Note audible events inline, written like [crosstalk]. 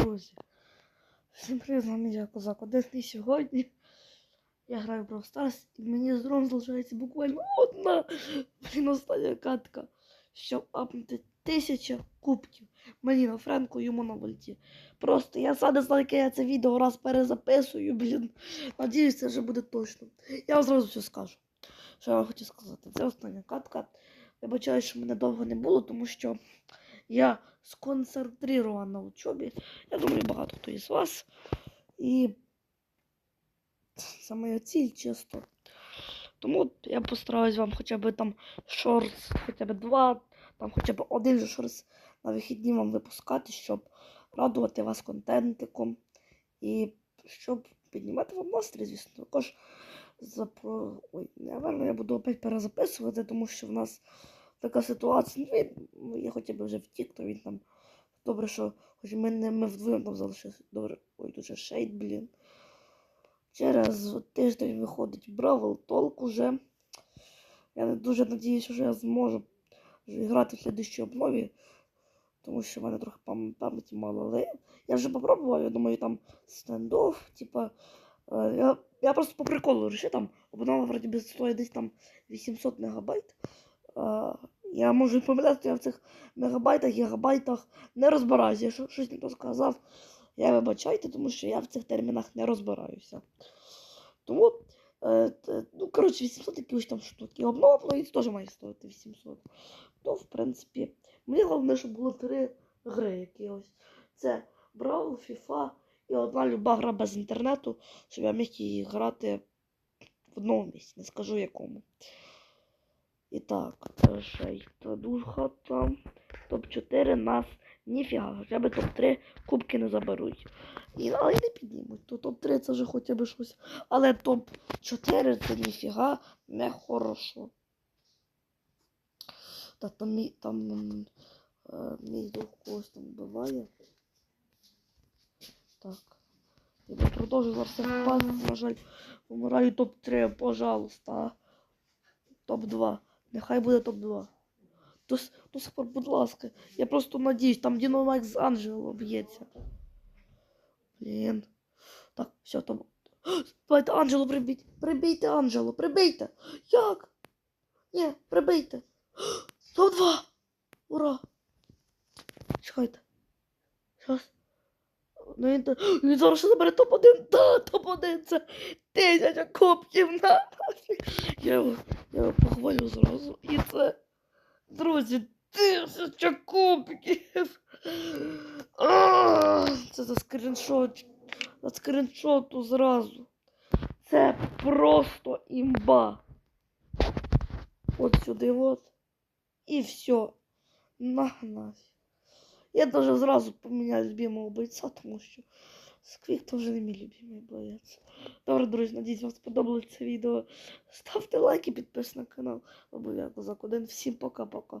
друзі. Всім привіт, з вами я Козак Один і сьогодні я граю в Brawl Stars і мені з дрон залишається буквально одна блін, остання катка, щоб апнути тисяча кубків. Мені на Френку, йому на вольті. Просто я сам не знаю, яке я це відео раз перезаписую, блін. Надіюсь, це вже буде точно. Я вам зразу все скажу. Що я вам хочу сказати? Це остання катка. Вибачаю, що мене довго не було, тому що я сконцентрирован на учобі. Я думаю, багато хто із вас. І це моя ціль, чисто. Тому я постараюсь вам хоча б там шортс, хоча б два, там хоча б один же шортс на вихідні вам випускати, щоб радувати вас контентиком і щоб піднімати вам настрій, звісно. Також запро... Ой, напевно, я буду опять перезаписувати, тому що в нас така ситуація. Ну, ну, я хоча б вже втік, то він там. Добре, що хоч ми не ми вдвоєм там залишилися. Добре. Ой, тут же шейд, блін. Через тиждень виходить Бравл Толк уже. Я не дуже надіюся, що я зможу грати в слідчій обнові. Тому що в мене трохи пам'яті мало. Але я вже попробував, я думаю, там стендов, типа. е, Я, я просто по приколу вирішив, там обнова вроді би стоїть десь там 800 мегабайт. Я можу помиляти, я в цих мегабайтах, гігабайтах не розбираюся. Якщо щось не то сказав, я вибачайте, тому що я в цих термінах не розбираюся. Тому, е, ну, коротше, 800 якихось там штук. І обнова теж має стоїти 800. То, в принципі, мені головне, щоб було три гри якихось. Це Brawl, FIFA і одна люба гра без інтернету, щоб я міг її грати в одному місці, не скажу якому. І так, е, духа там. Топ-4 нас ніфіга, хоча б топ-3 кубки не заберуть. І, але не піднімуть. То топ-3 це вже хоча б щось. Але топ-4 це ніфіга не хорошо. Та там, там е, мій друг когось там вбиває. Так. Я продовжувати все впасти, на жаль. Вмираю топ-3, пожалуйста. Топ-2. Нехай буде топ-2. До, до сих пор, будь ласка. Я просто надіюсь, там Діномайк з Анджело б'ється. Блін. Так, все, там. [gasps] Давайте Анджело прибіть. Прибійте Анджело, прибийте. Як? Ні, прибийте. [gasps] Топ-2! Ура! Чекайте. Щас. Ну, він, [gasps] він зараз забере топ-1. Да, топ-1 це тисяча кубків на. Я його, я його похвалю зразу. І це, друзі, тисяча кубків. А, Це за скріншот. За скріншоту зразу. Це просто імба. От сюди от. І все. Нагнать. Я даже зразу поміняю любимого бойця, тому що Сквік теж не мій любимий боєць. Добре, друзі, надіюсь, вам сподобалось це відео. Ставте лайки, підписуйтесь на канал. Обов'язково за один. Всім пока-пока.